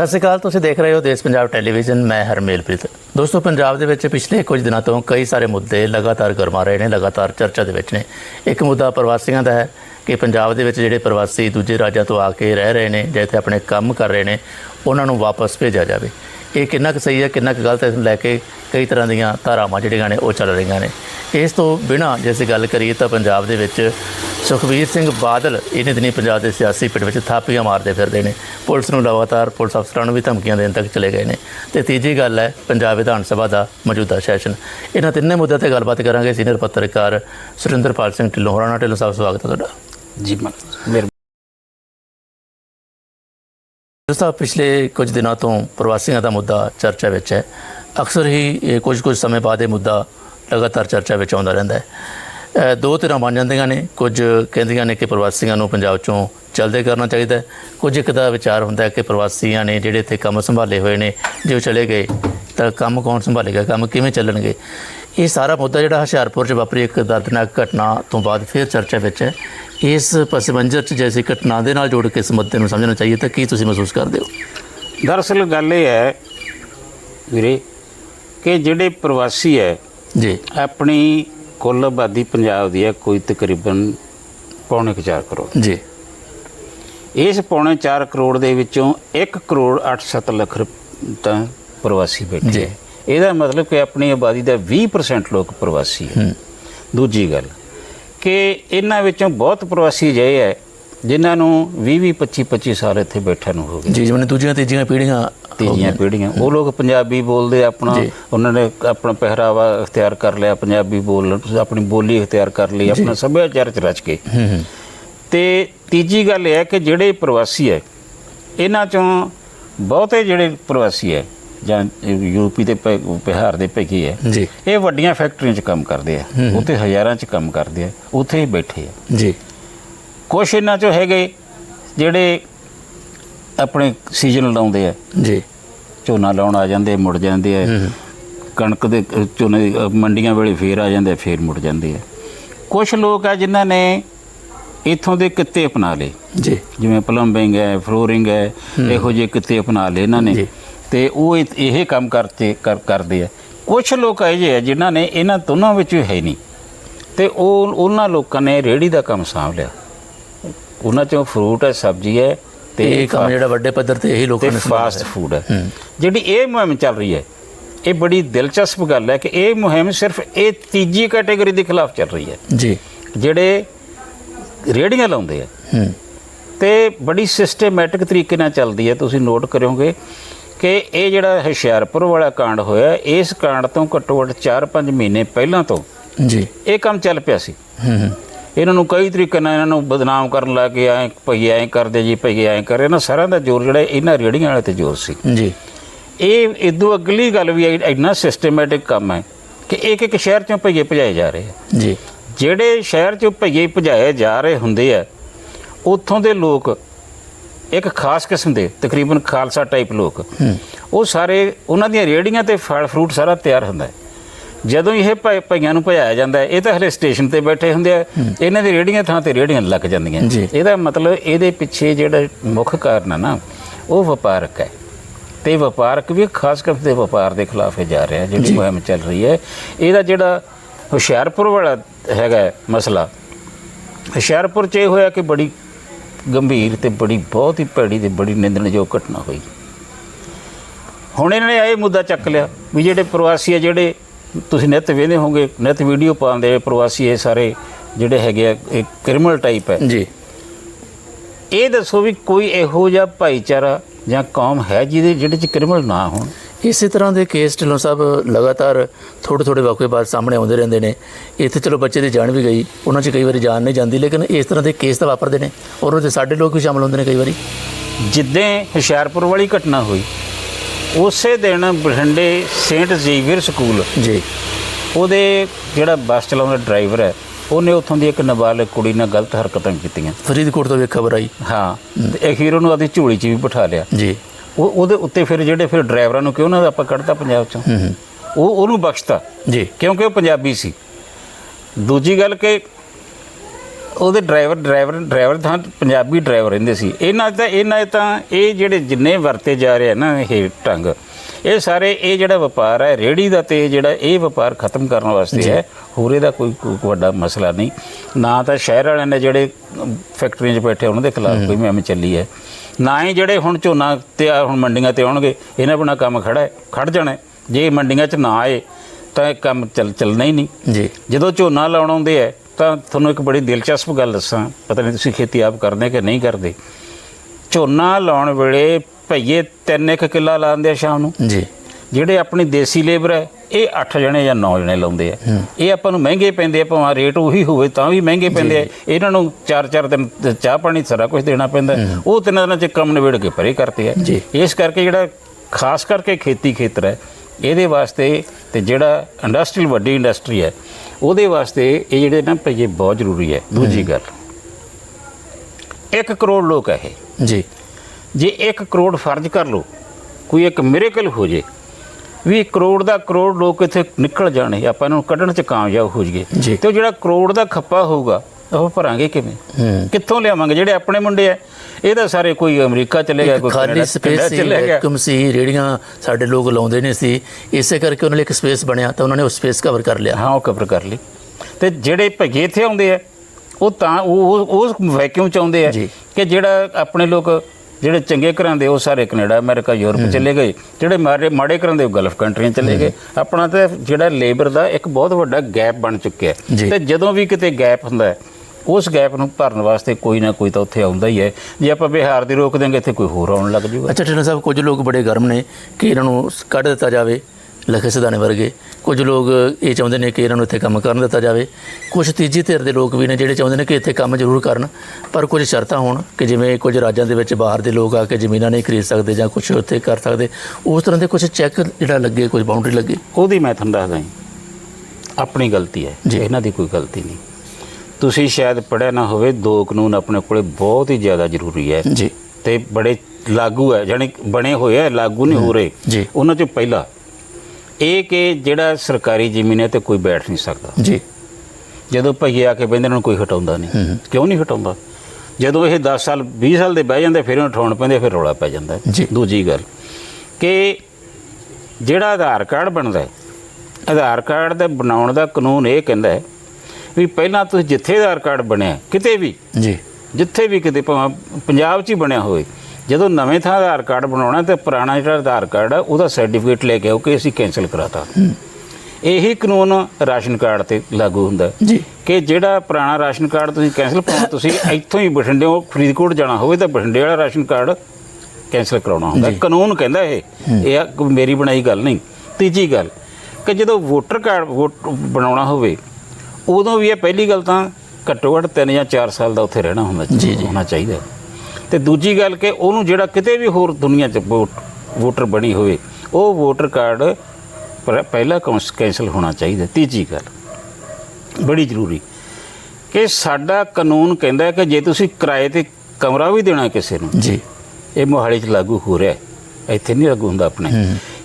ਸਤਿ ਸ਼੍ਰੀ ਅਕਾਲ, ਤੁਸੀਂ ਦੇਖ ਰਹੇ ਹੋ ਦੇਸ਼ ਪੰਜਾਬ ਟੈਲੀਵਿਜ਼ਨ, ਮੈਂ ਹਰਮੇਲਪ੍ਰੀਤ। ਦੋਸਤੋ, ਪੰਜਾਬ ਦੇ ਵਿੱਚ ਪਿਛਲੇ ਕੁਝ ਦਿਨਾਂ ਤੋਂ ਕਈ ਸਾਰੇ ਮੁੱਦੇ ਲਗਾਤਾਰ ਗਰਮਾ ਰਹੇ ਨੇ, ਲਗਾਤਾਰ ਚਰਚਾ ਦੇ ਵਿੱਚ ਨੇ। ਇੱਕ ਮੁੱਦਾ ਪ੍ਰਵਾਸੀਆਂ ਦਾ ਹੈ ਕਿ ਪੰਜਾਬ ਦੇ ਵਿੱਚ ਜਿਹੜੇ ਪ੍ਰਵਾਸੀ ਦੂਜੇ ਰਾਜਾਂ ਤੋਂ ਆ ਕੇ ਰਹਿ ਰਹੇ ਨੇ ਜਾਂ ਇੱਥੇ ਆਪਣੇ ਕੰਮ ਕਰ ਰਹੇ ਨੇ, ਉਹਨਾਂ ਨੂੰ ਵਾਪਸ ਭੇਜਿਆ ਜਾਵੇ। ਇਹ ਕਿੰਨਾ ਕੁ ਸਹੀ ਹੈ, ਕਿੰਨਾ ਕੁ ਗਲਤ ਹੈ, ਇਸ ਨੂੰ ਲੈ ਕੇ ਕਈ ਤਰ੍ਹਾਂ ਦੀਆਂ ਧਾਰਾਵਾਂ ਜਿਹੜੀਆਂ ਨੇ ਉਹ ਚੱਲ ਰਹੀਆਂ ਨੇ। ਇਸ ਤੋਂ ਬਿਨਾਂ ਜੇ ਅਸੀਂ ਗੱਲ ਕਰੀਏ ਤਾਂ ਪੰਜਾਬ ਦੇ ਵਿੱਚ ਸੁਖਬੀਰ ਸਿੰਘ ਬਾਦਲ ਇਹਨੇ ਦਿਨੀ ਪੰਜਾਬ ਦੇ ਸਿਆਸੀ ਪਿੰਡ ਵਿੱਚ ਥਾਪੀਆਂ ਮਾਰਦੇ ਫਿਰਦੇ ਨੇ। ਪੁਲਿਸ ਨੂੰ ਲਗਾਤਾਰ ਪੁਲਿਸ ਅਫਸਰਾਂ ਨੂੰ ਵੀ ਧਮਕੀਆਂ ਦੇਣ ਤੱਕ ਚਲੇ ਗਏ ਨੇ। ਤੇ ਤੀਜੀ ਗੱਲ ਹੈ ਪੰਜਾਬ ਵਿਧਾਨ ਸਭਾ ਦਾ ਮੌਜੂਦਾ ਸੈਸ਼ਨ। ਇਹਨਾਂ ਤਿੰਨੇ ਮੁੱਦਿਆਂ ਤੇ ਗੱਲਬਾਤ ਕਰਾਂਗੇ ਸੀਨੀਅਰ ਪੱਤਰਕਾਰ ਸੁਰਿੰਦਰਪਾਲ ਸਿੰਘ ਢਿੱਲੋਂ ਹੋਰਾਂ ਨਾਲ। ਢਿੱਲੋਂ ਸਾਹਿਬ ਸਵਾਗਤ ਹੈ ਤੁਹਾਡਾ। ਜੀ ਮੇਰੇ ਦੋਸਤੋ ਪਿਛਲੇ ਕੁਝ ਦਿਨਾਂ ਤੋਂ ਪ੍ਰਵਾਸੀਆਂ ਦਾ ਮੁੱਦਾ ਚਰਚਾ ਵਿੱਚ ਹੈ। ਅਕਸਰ ਹੀ ਇਹ ਕੁਝ ਕੁਝ ਸਮੇਂ ਬਾਅਦ ਇਹ ਮੁੱਦਾ ਲਗਾਤਾਰ ਚਰਚਾ ਵਿੱਚ ਆਉਂਦਾ ਰਹਿੰਦਾ ਹੈ। ਦੋ ਧਿਰਾਂ ਬਣ ਜਾਂਦੀਆਂ ਨੇ। ਕੁਝ ਕਹਿੰਦੀਆਂ ਨੇ ਕਿ ਪ੍ਰਵਾਸੀਆਂ ਨੂੰ ਪੰਜਾਬ ਚੋਂ ਚਲਦੇ ਕਰਨਾ ਚਾਹੀਦਾ ਕੁਝ ਇੱਕ ਦਾ ਵਿਚਾਰ ਹੁੰਦਾ ਹੈ ਕਿ ਪ੍ਰਵਾਸੀਆਂ ਨੇ ਜਿਹੜੇ ਇੱਥੇ ਕੰਮ ਸੰਭਾਲੇ ਹੋਏ ਨੇ, ਜੇ ਉਹ ਚਲੇ ਗਏ, ਤਾਂ ਕੰਮ ਕੌਣ ਸੰਭਾਲੇਗਾ? ਕੰਮ ਕਿਵੇਂ ਚੱਲਣਗੇ? ਇਹ ਸਾਰਾ ਮੁੱਦਾ ਜਿਹੜਾ ਹੁਸ਼ਿਆਰਪੁਰ 'ਚ ਵਾਪਰੀ ਇੱਕ ਦਰਦਨਾਕ ਘਟਨਾ ਤੋਂ ਬਾਅਦ ਫਿਰ ਚਰਚਾ ਵਿੱਚ ਹੈ। ਇਸ ਪਸ ਮੰਜ਼ਰ 'ਚ ਜੈਸੀ ਘਟਨਾ ਦੇ ਨਾਲ ਜੋੜ ਕੇ ਇਸ ਮੁੱਦੇ ਨੂੰ ਸਮਝਣਾ ਚਾਹੀਏ, ਤਾਂ ਕੀ ਤੁਸੀਂ ਮਹਿਸੂਸ ਕਰਦੇ ਹੋ? ਦਰਅਸਲ ਗੱਲ ਇਹ ਹੈ ਵੀਰੇ ਕਿ ਜਿਹੜੇ ਪ੍ਰਵਾਸੀ ਹੈ ਜੀ। ਆਪਣੀ ਕੁੱਲ ਆਬਾਦੀ ਪੰਜਾਬ ਦੀ ਹੈ ਕੋਈ ਤਕਰੀਬਨ ਪੌਣੇ ਕੁ ਚਾਰ ਕਰੋੜ। ਜੀ। ਇਸ ਪੌਣੇ 4 ਕਰੋੜ ਦੇ ਵਿੱਚੋਂ 1 ਕਰੋੜ 8-7 ਲੱਖ ਤਾਂ ਪ੍ਰਵਾਸੀ ਬੈਠੇ ਜੀ। ਇਹਦਾ ਮਤਲਬ ਕਿ ਆਪਣੀ ਆਬਾਦੀ ਦਾ 20% ਲੋਕ ਪ੍ਰਵਾਸੀ ਹੈ। ਦੂਜੀ ਗੱਲ ਕਿ ਇਹਨਾਂ ਵਿੱਚੋਂ ਬਹੁਤ ਪ੍ਰਵਾਸੀ ਅਜਿਹੇ ਹੈ ਜਿਨ੍ਹਾਂ ਨੂੰ 20-20 25-25 ਸਾਲ ਇੱਥੇ ਬੈਠਣ ਨੂੰ ਹੋ ਗਏ। ਜੀ ਜਿਵੇਂ ਦੂਜੀਆਂ ਤੀਜੀਆਂ ਪੀੜ੍ਹੀਆਂ ਤੀਜੀਆਂ ਪੀੜ੍ਹੀਆਂ। ਉਹ ਲੋਕ ਪੰਜਾਬੀ ਬੋਲਦੇ ਆਪਣਾ। ਉਹਨਾਂ ਨੇ ਆਪਣਾ ਪਹਿਰਾਵਾ ਇਖਤਿਆਰ ਕਰ ਲਿਆ ਪੰਜਾਬੀ ਬੋਲ ਆਪਣੀ ਬੋਲੀ ਇਖਤਿਆਰ ਕਰ ਲਈ ਆਪਣਾ ਸੱਭਿਆਚਾਰ ਚ ਰਚ ਕੇ। ਤੇ ਤੀਜੀ ਗੱਲ ਇਹ ਹੈ ਕਿ ਜਿਹੜੇ ਪ੍ਰਵਾਸੀ ਹੈ ਇਹਨਾਂ ਚੋਂ ਬਹੁਤੇ ਜਿਹੜੇ ਪ੍ਰਵਾਸੀ ਹੈ ਜਾਂ ਯੂਪੀ ਦੇ ਬਿਹਾਰ ਦੇ ਪੈਕੀ ਹੈ ਜੀ। ਇਹ ਵੱਡੀਆਂ ਫੈਕਟਰੀਆਂ 'ਚ ਕੰਮ ਕਰਦੇ ਆ। ਉੱਥੇ ਹਜ਼ਾਰਾਂ 'ਚ ਕੰਮ ਕਰਦੇ ਆ ਉੱਥੇ ਹੀ ਬੈਠੇ ਆ। ਜੀ। ਕੁਛ ਇਹਨਾਂ 'ਚੋਂ ਹੈਗੇ ਜਿਹੜੇ ਆਪਣੇ ਸੀਜ਼ਨ ਲਾਉਂਦੇ ਆ। ਜੀ। ਝੋਨਾ ਲਾਉਣ ਆ ਜਾਂਦੇ ਮੁੜ ਜਾਂਦੇ ਆ। ਕਣਕ ਦੇ ਝੋਨੇ ਮੰਡੀਆਂ ਵੇਲੇ ਫੇਰ ਆ ਜਾਂਦੇ ਫੇਰ ਮੁੜ ਜਾਂਦੇ ਆ। ਕੁਝ ਲੋਕ ਆ ਜਿਨ੍ਹਾਂ ਨੇ ਇਥੋਂ ਦੇ ਕਿੱਤੇ ਅਪਣਾ ਲਏ। ਜੀ। ਜਿਵੇਂ ਪਲੰਬਿੰਗ ਹੈ ਫਲੋਰਿੰਗ ਹੈ ਇਹੋ ਜਿਹੇ ਕਿੱਤੇ ਅਪਣਾ ਲਏ ਇਹਨਾਂ ਨੇ। ਤੇ ਉਹ ਇਹ ਕੰਮ ਕਰਤੇ ਕਰ- ਕਰਦੇ ਆ। ਕੁਝ ਲੋਕ ਇਹ ਜਿਹੇ ਆ ਜਿਨ੍ਹਾਂ ਨੇ ਇਹਨਾਂ ਦੋਨਾਂ ਵਿੱਚ ਹੈ ਨਹੀਂ। ਤੇ ਉਹ ਉਹਨਾਂ ਲੋਕਾਂ ਨੇ ਰੇੜੀ ਦਾ ਕੰਮ ਸਾਂਭ ਲਿਆ। ਉਹਨਾਂ ਚੋਂ ਫਰੂਟ ਹੈ ਸਬਜ਼ੀ ਹੈ ਤੇ ਇਹ ਕੰਮ ਜਿਹੜਾ ਵੱਡੇ ਪੱਧਰ ਤੇ ਇਹੀ ਲੋਕਾਂ ਨੇ ਫਾਸਟ ਫੂਡ ਹੈ। ਜਿਹੜੀ ਇਹ ਮੁਹਿੰਮ ਚੱਲ ਰਹੀ ਹੈ ਇਹ ਬੜੀ ਦਿਲਚਸਪ ਗੱਲ ਹੈ ਕਿ ਇਹ ਮੁਹਿੰਮ ਸਿਰਫ ਇਹ ਤੀਜੀ ਕੈਟਾਗਰੀ ਦੇ ਖਿਲਾਫ ਚੱਲ ਰਹੀ ਹੈ। ਜੀ। ਜਿਹੜੇ ਰੇੜੀਆਂ ਲਾਉਂਦੇ ਆ। ਹੂੰ। ਤੇ ਬੜੀ ਸਿਸਟੇਮੈਟਿਕ ਤਰੀਕੇ ਨਾਲ ਚੱਲਦੀ ਹੈ। ਤੁਸੀਂ ਨੋਟ ਕਰਿਓਗੇ ਕਿ ਇਹ ਜਿਹੜਾ ਹੁਸ਼ਿਆਰਪੁਰ ਵਾਲਾ ਕਾਂਡ ਹੋਇਆ ਇਸ ਕਾਂਡ ਤੋਂ ਘੱਟੋ ਘੱਟ 4-5 ਮਹੀਨੇ ਪਹਿਲਾਂ ਤੋਂ ਜੀ। ਇਹ ਕੰਮ ਚੱਲ ਪਿਆ ਸੀ। ਹੂੰ ਹੂੰ। ਇਹਨਾਂ ਨੂੰ ਕਈ ਤਰੀਕੇ ਨਾਲ ਇਹਨਾਂ ਨੂੰ ਬਦਨਾਮ ਕਰਨ ਲੱਗ ਕੇ ਐ ਭਈ ਐ ਕਰਦੇ ਜੀ ਭਈ ਐ ਕਰ। ਇਹਨਾਂ ਸਾਰਿਆਂ ਦਾ ਜ਼ੋਰ ਜਿਹੜਾ ਇਹਨਾਂ ਰੇੜੀਆਂ ਵਾਲੇ ਤੇ ਜ਼ੋਰ ਸੀ। ਜੀ। ਇਹ ਇਦੋਂ ਅਗਲੀ ਗੱਲ ਵੀ ਇੰਨਾ ਸਿਸਟੇਮੈਟਿਕ ਕੰਮ ਹੈ ਕਿ ਇੱਕ ਇੱਕ ਸ਼ਹਿਰ ਚੋਂ ਭਈਏ ਭਜਾਏ ਜਾ ਰਹੇ ਆ। ਜੀ। ਜਿਹੜੇ ਸ਼ਹਿਰ ਚੋਂ ਭਈਏ ਭਜਾਏ ਜਾ ਰਹੇ ਹੁੰਦੇ ਆ ਉੱਥੋਂ ਦੇ ਲੋਕ ਇੱਕ ਖਾਸ ਕਿਸਮ ਦੇ ਤਕਰੀਬਨ ਖਾਲਸਾ ਟਾਈਪ ਲੋਕ ਉਹ ਸਾਰੇ ਉਹਨਾਂ ਦੀਆਂ ਰੇੜੀਆਂ ਤੇ ਫਲ ਫਰੂਟ ਸਾਰਾ ਤਿਆਰ ਹੁੰਦਾ ਹੈ। ਜਦੋਂ ਇਹ ਭਈ- ਭਈਆਂ ਨੂੰ ਭਜਾਇਆ ਜਾਂਦਾ ਹੈ ਇਹ ਤਾਂ ਹਲੇ ਸਟੇਸ਼ਨ ਤੇ ਬੈਠੇ ਹੁੰਦੇ ਆ ਇਹਨਾਂ ਦੀ ਰੇੜੀਆਂ ਥਾਂ ਤੇ ਰੇੜੀਆਂ ਲੱਗ ਜਾਂਦੀਆਂ। ਇਹਦਾ ਮਤਲਬ ਇਹਦੇ ਪਿੱਛੇ ਜਿਹੜਾ ਮੁੱਖ ਕਾਰਨ ਹੈ ਨਾ ਉਹ ਵਪਾਰਕ ਹੈ। ਤੇ ਵਪਾਰਕ ਵੀ ਖਾਸ ਕਿਸਮ ਦੇ ਵਪਾਰ ਦੇ ਖਿਲਾਫ ਇਹ ਜਾ ਰਿਹਾ ਜਿਹੜੀ ਮੁਹਿੰਮ ਚੱਲ ਰਹੀ ਹੈ। ਇਹਦਾ ਜਿਹੜਾ ਹੁਸ਼ਿਆਰਪੁਰ ਵਾਲਾ ਹੈਗਾ ਹੈ ਮਸਲਾ ਹੁਸ਼ਿਆਰਪੁਰ 'ਚ ਇਹ ਹੋਇਆ ਕਿ ਬੜੀ ਗੰਭੀਰ ਤੇ ਬੜੀ ਬਹੁਤ ਹੀ ਭੈੜੀ ਤੇ ਬੜੀ ਨਿੰਦਣਯੋਗ ਘਟਨਾ ਹੋਈ। ਹੁਣ ਇਹਨਾਂ ਨੇ ਇਹ ਮੁੱਦਾ ਚੱਕ ਲਿਆ ਵੀ ਜਿਹੜੇ ਪ੍ਰਵਾਸੀ ਆ ਜਿਹੜੇ ਤੁਸੀਂ ਨਿੱਤ ਵੇਖਦੇ ਹੋਵੋਗੇ ਨਿੱਤ ਵੀਡੀਓ ਪਾਉਂਦੇ ਪ੍ਰਵਾਸੀ ਇਹ ਸਾਰੇ ਜਿਹੜੇ ਹੈਗੇ ਆ ਇਹ ਕ੍ਰਿਮੀਨਲ ਟਾਈਪ ਹੈ। ਜੀ। ਇਹ ਦੱਸੋ ਵੀ ਕੋਈ ਇਹੋ ਜਿਹਾ ਭਾਈਚਾਰਾ ਜਾਂ ਕੌਮ ਹੈ ਜਿਹਦੇ ਜਿਹੜੇ ਚ ਕ੍ਰਿਮੀਨਲ ਨਾ ਹੋਣ? ਇਸੇ ਤਰ੍ਹਾਂ ਦੇ ਕੇਸ ਢਿੱਲੋਂ ਸਾਹਿਬ ਲਗਾਤਾਰ ਥੋੜੇ ਥੋੜੇ ਵਾਕਿਏ ਬਾਅਦ ਸਾਹਮਣੇ ਆਉਂਦੇ ਰਹਿੰਦੇ ਨੇ। ਇੱਥੇ ਚਲੋ ਬੱਚੇ ਦੀ ਜਾਨ ਵੀ ਗਈ ਉਹਨਾਂ 'ਚ ਕਈ ਵਾਰੀ ਜਾਨ ਨਹੀਂ ਜਾਂਦੀ ਲੇਕਿਨ ਇਸ ਤਰ੍ਹਾਂ ਦੇ ਕੇਸ ਤਾਂ ਵਾਪਰਦੇ ਨੇ। ਔਰ ਉਹਦੇ ਸਾਡੇ ਲੋਕ ਵੀ ਸ਼ਾਮਲ ਹੁੰਦੇ ਨੇ ਕਈ ਵਾਰੀ। ਜਿੱਦਾਂ ਹੁਸ਼ਿਆਰਪੁਰ ਵਾਲੀ ਘਟਨਾ ਹੋਈ ਉਸੇ ਦਿਨ ਬਠਿੰਡੇ ਸੇਂਟ ਜ਼ੇਵੀਅਰ ਸਕੂਲ ਜੀ। ਉਹਦੇ ਜਿਹੜਾ ਬੱਸ ਚਲਾਉਂਦਾ ਡਰਾਈਵਰ ਹੈ ਉਹਨੇ ਉੱਥੋਂ ਦੀ ਇੱਕ ਨਾਬਾਲਗ ਕੁੜੀ ਨਾਲ ਗਲਤ ਹਰਕਤਾਂ ਕੀਤੀਆਂ। ਫਰੀਦਕੋਟ ਤੋਂ ਵੀ ਖਬਰ ਆਈ। ਹਾਂ ਤੇ ਅਖੀਰ ਉਹਨੂੰ ਆਦੀ ਝੋਲੀ 'ਚ ਵੀ ਬਿਠਾ ਲਿਆ। ਜੀ। ਉਹ ਉਹਦੇ ਉੱਤੇ ਫਿਰ ਜਿਹੜੇ ਫਿਰ ਡਰਾਈਵਰਾਂ ਨੂੰ ਕਿਉਂ ਨਾ ਆਪਾਂ ਕੱਢਤਾ ਪੰਜਾਬ 'ਚੋਂ? ਉਹ ਉਹਨੂੰ ਬਖਸ਼ਤਾ। ਜੀ। ਕਿਉਂਕਿ ਉਹ ਪੰਜਾਬੀ ਸੀ। ਦੂਜੀ ਗੱਲ ਕਿ ਉਹਦੇ ਡਰਾਈਵਰ ਡਰਾਈਵਰ ਡਰਾਈਵਰ ਤਾਂ ਪੰਜਾਬੀ ਡਰਾਈਵਰ ਰਹਿੰਦੇ ਸੀ। ਇਹਨਾਂ ਤਾਂ ਇਹਨਾਂ ਤਾਂ ਇਹ ਜਿਹੜੇ ਜਿੰਨੇ ਵਰਤੇ ਜਾ ਰਹੇ ਨਾ ਇਹ ਢੰਗ ਇਹ ਸਾਰੇ ਇਹ ਜਿਹੜਾ ਵਪਾਰ ਹੈ ਰੇੜੀ ਦਾ ਤੇ ਜਿਹੜਾ ਇਹ ਵਪਾਰ ਖਤਮ ਕਰਨ ਵਾਸਤੇ ਹੈ। ਹੋਰ ਇਹਦਾ ਕੋਈ ਵੱਡਾ ਮਸਲਾ ਨਹੀਂ। ਨਾ ਤਾਂ ਸ਼ਹਿਰ ਵਾਲਿਆਂ ਨੇ ਜਿਹੜੇ ਫੈਕਟਰੀਆਂ 'ਚ ਬੈਠੇ ਉਹਨਾਂ ਦੇ ਖਿਲਾਫ ਕੋਈ ਮੁਹਿੰਮ ਚੱਲੀ ਹੈ। ਨਾ ਹੀ ਜਿਹੜੇ ਹੁਣ ਝੋਨਾ ਤੇ ਹੁਣ ਮੰਡੀਆਂ ਤੇ ਆਉਣਗੇ ਇਹਨਾਂ ਬਿਨਾਂ ਕੰਮ ਖੜਾ ਹੈ ਖੜ ਜਾਣਾ ਹੈ। ਜੇ ਮੰਡੀਆਂ 'ਚ ਨਾ ਆਏ ਤਾਂ ਇਹ ਕੰਮ ਚੱਲ ਚੱਲਣਾ ਹੀ ਨਹੀਂ। ਜੀ। ਜਦੋਂ ਝੋਨਾ ਲਾਉਣ ਆਉਂਦੇ ਆ ਤਾਂ ਤੁਹਾਨੂੰ ਇੱਕ ਬੜੀ ਦਿਲਚਸਪ ਗੱਲ ਦੱਸਾਂ। ਪਤਾ ਨਹੀਂ ਤੁਸੀਂ ਖੇਤੀ ਆਪ ਕਰਦੇ ਕਿ ਨਹੀਂ ਕਰਦੇ। ਝੋਨਾ ਲਾਉਣ ਵੇਲੇ ਭਈਏ ਤਿੰਨ ਇੱਕ ਕਿੱਲਾ ਲਾਉਂਦੇ ਆ ਸ਼ਾਮ ਨੂੰ। ਜੀ। ਜਿਹੜੇ ਆਪਣੀ ਦੇਸੀ ਲੇਬਰ ਹੈ ਇਹ 8 ਜਣੇ ਜਾਂ 9 ਜਣੇ ਲਾਉਂਦੇ ਆ। ਇਹ ਆਪਾਂ ਨੂੰ ਮਹਿੰਗੇ ਪੈਂਦੇ ਆ ਭਾਵੇਂ ਰੇਟ ਉਹੀ ਹੋਵੇ ਤਾਂ ਵੀ ਮਹਿੰਗੇ ਪੈਂਦੇ ਆ। ਇਹਨਾਂ ਨੂੰ 4-4 ਦਿਨ ਚਾਹ ਪਾਣੀ ਸਾਰਾ ਕੁਝ ਦੇਣਾ ਪੈਂਦਾ। ਉਹ ਤਿੰਨਾਂ ਦਿਨਾਂ ਚ ਕੰਮ ਨਿਬੇੜ ਕੇ ਪਰੇ ਕਰਤੇ ਆ। ਇਸ ਕਰਕੇ ਜਿਹੜਾ ਖਾਸ ਕਰਕੇ ਖੇਤੀ ਖੇਤਰ ਹੈ ਇਹਦੇ ਵਾਸਤੇ ਤੇ ਜਿਹੜਾ ਇੰਡਸਟਰੀਅਲ ਵੱਡੀ ਇੰਡਸਟਰੀ ਹੈ ਉਹਦੇ ਵਾਸਤੇ ਇਹ ਜਿਹੜੇ ਨਾ ਭਈਏ ਬਹੁਤ ਜ਼ਰੂਰੀ ਹੈ। ਦੂਜੀ ਗੱਲ 1 ਕਰੋੜ ਲੋਕ ਹੈ ਇਹ। ਜੀ। ਜੇ 1 ਕਰੋੜ ਫਰਜ਼ ਕਰ ਲਓ ਕੋਈ ਇੱਕ ਮਿਰੇਕਲ ਹੋ ਜੇ ਵੀ ਕਰੋੜ ਦਾ ਕਰੋੜ ਲੋਕ ਇੱਥੇ ਨਿਕਲ ਜਾਣੇ ਆਪਾਂ ਇਹਨਾਂ ਨੂੰ ਕੱਢਣ 'ਚ ਕਾਮਯਾਬ ਹੋ। ਜਾਈਏ। ਤੇ ਉਹ ਜਿਹੜਾ ਕਰੋੜ ਦਾ ਖੱਪਾ ਹੋਊਗਾ ਉਹ ਭਰਾਂਗੇ ਕਿਵੇਂ? ਕਿੱਥੋਂ ਲਿਆਵਾਂਗੇ? ਜਿਹੜੇ ਆਪਣੇ ਮੁੰਡੇ ਆ ਇਹ ਤਾਂ ਸਾਰੇ ਕੋਈ ਅਮਰੀਕਾ ਚਲੇ ਗਿਆ ਕੋਈ ਖਾਲੀ ਸਪੇਸ ਸੀ ਚਲੇ ਗਿਆ। ਵੈਕੂਮ ਸੀ ਰੇੜੀਆਂ ਸਾਡੇ ਲੋਕ ਲਾਉਂਦੇ ਨਹੀਂ ਸੀ। ਇਸੇ ਕਰਕੇ ਉਹਨਾਂ ਲਈ ਇੱਕ ਸਪੇਸ ਬਣਿਆ ਤਾਂ ਉਹਨਾਂ ਨੇ ਉਹ ਸਪੇਸ ਕਵਰ ਕਰ ਲਿਆ। ਹਾਂ ਉਹ ਕਵਰ ਕਰ ਲਈ। ਤੇ ਜਿਹੜੇ ਭੱਗੇ ਇੱਥੇ ਆਉਂਦੇ ਆ ਉਹ ਤਾਂ ਉਹ ਉਸ ਵੈਕਿਊਮ ਚ ਆਉਂਦੇ ਆ। ਕਿ ਜਿਹੜਾ ਆਪਣੇ ਲੋਕ ਜਿਹੜੇ ਚੰਗੇ ਘਰਾਂ ਦੇ ਉਹ ਸਾਰੇ ਕੈਨੇਡਾ ਅਮਰੀਕਾ ਯੂਰਪ ਚਲੇ ਗਏ। ਜਿਹੜੇ ਮਾਰੇ ਮਾੜੇ ਘਰਾਂ ਦੇ ਉਹ ਗਲਫ ਕੰਟਰੀਆਂ ਚਲੇ ਗਏ। ਆਪਣਾ ਤਾਂ ਜਿਹੜਾ ਲੇਬਰ ਦਾ ਇੱਕ ਬਹੁਤ ਵੱਡਾ ਗੈਪ ਬਣ ਚੁੱਕਿਆ। ਤੇ ਜਦੋਂ ਵੀ ਕਿਤੇ ਗੈਪ ਹੁੰਦਾ ਹੈ ਉਸ ਗੈਪ ਨੂੰ ਭਰਨ ਵਾਸਤੇ ਕੋਈ ਨਾ ਕੋਈ ਤਾਂ ਉੱਥੇ ਆਉਂਦਾ ਹੀ ਹੈ। ਜੇ ਆਪਾਂ ਬਿਹਾਰ ਦੀ ਰੋਕ ਦਿਆਂਗੇ ਇੱਥੇ ਕੋਈ ਹੋਰ ਆਉਣ ਲੱਗ ਜਾਊਗਾ ਅੱਛਾ ਢਿੱਲੋਂ ਸਾਹਿਬ ਕੁਝ ਲੋਕ ਬੜੇ ਗਰਮ ਨੇ ਕਿ ਇਹਨਾਂ ਨੂੰ ਕੱਢ ਦਿੱਤਾ ਜਾਵੇ ਲਖੇ ਸਿਧਾਣੇ ਵਰਗੇ। ਕੁਝ ਲੋਕ ਇਹ ਚਾਹੁੰਦੇ ਨੇ ਕਿ ਇਹਨਾਂ ਨੂੰ ਇੱਥੇ ਕੰਮ ਕਰਨ ਦਿੱਤਾ ਜਾਵੇ। ਕੁਝ ਤੀਜੀ ਧਿਰ ਦੇ ਲੋਕ ਵੀ ਨੇ ਜਿਹੜੇ ਚਾਹੁੰਦੇ ਨੇ ਕਿ ਇੱਥੇ ਕੰਮ ਜ਼ਰੂਰ ਕਰਨ ਪਰ ਕੁਝ ਸ਼ਰਤਾਂ ਹੋਣ ਕਿ ਜਿਵੇਂ ਕੁਝ ਰਾਜਾਂ ਦੇ ਵਿੱਚ ਬਾਹਰ ਦੇ ਲੋਕ ਆ ਕੇ ਜ਼ਮੀਨਾਂ ਨਹੀਂ ਖਰੀਦ ਸਕਦੇ ਜਾਂ ਕੁਝ ਉੱਥੇ ਕਰ ਸਕਦੇ। ਉਸ ਤਰ੍ਹਾਂ ਦੇ ਕੁਝ ਚੈੱਕ ਜਿਹੜਾ ਲੱਗੇ ਕੋਈ ਬਾਉਂਡਰੀ ਲੱਗੇ? ਉਹਦੀ ਮੈਂ ਤੁਹਾਨੂੰ ਦੱਸਦਾ ਜੀ। ਆਪਣੀ ਗਲਤੀ ਹੈ। ਜੀ। ਇਹਨਾਂ ਦੀ ਕੋਈ ਗਲਤੀ ਨਹੀਂ। ਤੁਸੀਂ ਸ਼ਾਇਦ ਪੜਿਆ ਨਾ ਹੋਵੇ ਦੋ ਕਾਨੂੰਨ ਆਪਣੇ ਕੋਲੇ ਬਹੁਤ ਹੀ ਜ਼ਿਆਦਾ ਜ਼ਰੂਰੀ ਹੈ। ਜੀ। ਤੇ ਬੜੇ ਲਾਗੂ ਹੈ ਜਾਣੀ ਬਣੇ ਹੋਏ ਹੈ ਲਾਗੂ ਨਹੀਂ ਹੋ ਰਹੇ। ਜੀ। ਉਹਨਾਂ ਚੋਂ ਪਹਿਲਾ ਇਹ ਕਿ ਜਿਹੜਾ ਸਰਕਾਰੀ ਜ਼ਮੀਨ ਹੈ ਤੇ ਕੋਈ ਬੈਠ ਨਹੀਂ ਸਕਦਾ। ਜੀ। ਜਦੋਂ ਭਈਏ ਆ ਕੇ ਇਹਨਾਂ ਨੂੰ ਕੋਈ ਹਟਾਉਂਦਾ ਨਹੀਂ। ਕਿਉਂ ਨਹੀਂ ਹਟਾਉਂਦਾ? ਜਦੋਂ ਇਹ 10 ਸਾਲ 20 ਸਾਲ ਦੇ ਬਹਿ ਜਾਂਦੇ ਫਿਰ ਇਹਨੂੰ ਉਠਾਉਣ ਪੈਂਦੇ ਫਿਰ ਰੌਲਾ ਪੈ ਜਾਂਦਾ। ਦੂਜੀ ਗੱਲ ਕਿ ਜਿਹੜਾ ਆਧਾਰ ਕਾਰਡ ਬਣਦਾ ਹੈ ਆਧਾਰ ਕਾਰਡ ਦਾ ਬਣਾਉਣ ਦਾ ਕਾਨੂੰਨ ਇਹ ਕਹਿੰਦਾ ਹੈ ਵੀ ਪਹਿਲਾਂ ਤੁਸੀਂ ਜਿੱਥੇ ਆਧਾਰ ਕਾਰਡ ਬਣਿਆ ਕਿਤੇ ਵੀ। ਜੀ। ਜਿੱਥੇ ਵੀ ਕਿਤੇ ਭਾਵੇਂ ਪੰਜਾਬ 'ਚ ਹੀ ਬਣਿਆ ਹੋਵੇ। ਜਦੋਂ ਨਵੇਂ ਥਾਂ ਆਧਾਰ ਕਾਰਡ ਬਣਾਉਣਾ ਤੇ ਪੁਰਾਣਾ ਜਿਹੜਾ ਆਧਾਰ ਕਾਰਡ ਆ ਉਹਦਾ ਸਰਟੀਫਿਕੇਟ ਲੈ ਕੇ ਆਓ ਕਿ ਅਸੀਂ ਕੈਨਸਲ ਕਰਾਤਾ। ਇਹੀ ਕਾਨੂੰਨ ਰਾਸ਼ਨ ਕਾਰਡ ਤੇ ਲਾਗੂ ਹੁੰਦਾ ਜੀ। ਕਿ ਜਿਹੜਾ ਪੁਰਾਣਾ ਰਾਸ਼ਨ ਕਾਰਡ ਤੁਸੀਂ ਕੈਨਸਲ ਕਰਾਉਣਾ ਤੁਸੀਂ ਇੱਥੋਂ ਹੀ ਬਠਿੰਡਿਓਂ ਫਰੀਦਕੋਟ ਜਾਣਾ ਹੋਵੇ ਤਾਂ ਬਠਿੰਡੇ ਵਾਲਾ ਰਾਸ਼ਨ ਕਾਰਡ ਕੈਨਸਲ ਕਰਾਉਣਾ ਹੁੰਦਾ ਕਾਨੂੰਨ ਕਹਿੰਦਾ ਇਹ। ਇਹ ਮੇਰੀ ਬਣਾਈ ਗੱਲ ਨਹੀਂ। ਤੀਜੀ ਗੱਲ ਕਿ ਜਦੋਂ ਵੋਟਰ ਕਾਰਡ ਬਣਾਉਣਾ ਹੋਵੇ ਉਦੋਂ ਵੀ ਇਹ ਪਹਿਲੀ ਗੱਲ ਤਾਂ ਘੱਟੋ ਘੱਟ 3 ਜਾਂ 4 ਸਾਲ ਦਾ ਉੱਥੇ ਰਹਿਣਾ ਹੁੰਦਾ। ਹੋਣਾ ਚਾਹੀਦਾ। ਤੇ ਦੂਜੀ ਗੱਲ ਕਿ ਉਹਨੂੰ ਜਿਹੜਾ ਕਿਤੇ ਵੀ ਹੋਰ ਦੁਨੀਆ 'ਚ ਵੋਟ- ਵੋਟਰ ਬਣੀ ਹੋਵੇ ਉਹ ਵੋਟਰ ਕਾਰਡ ਪਹਿਲਾਂ ਕੌਂਸ- ਕੈਂਸਲ ਹੋਣਾ ਚਾਹੀਦਾ ਤੀਜੀ ਗੱਲ। ਬੜੀ ਜ਼ਰੂਰੀ। ਕਿ ਸਾਡਾ ਕਾਨੂੰਨ ਕਹਿੰਦਾ ਹੈ ਕਿ ਜੇ ਤੁਸੀਂ ਕਿਰਾਏ ਤੇ ਕਮਰਾ ਵੀ ਦੇਣਾ ਕਿਸੇ ਨੂੰ ਜੀ। ਇਹ ਮੋਹਾਲੀ 'ਚ ਲਾਗੂ ਹੋ ਰਿਹਾ ਇੱਥੇ ਨਹੀਂ ਲਾਗੂ ਹੁੰਦਾ ਆਪਣੇ।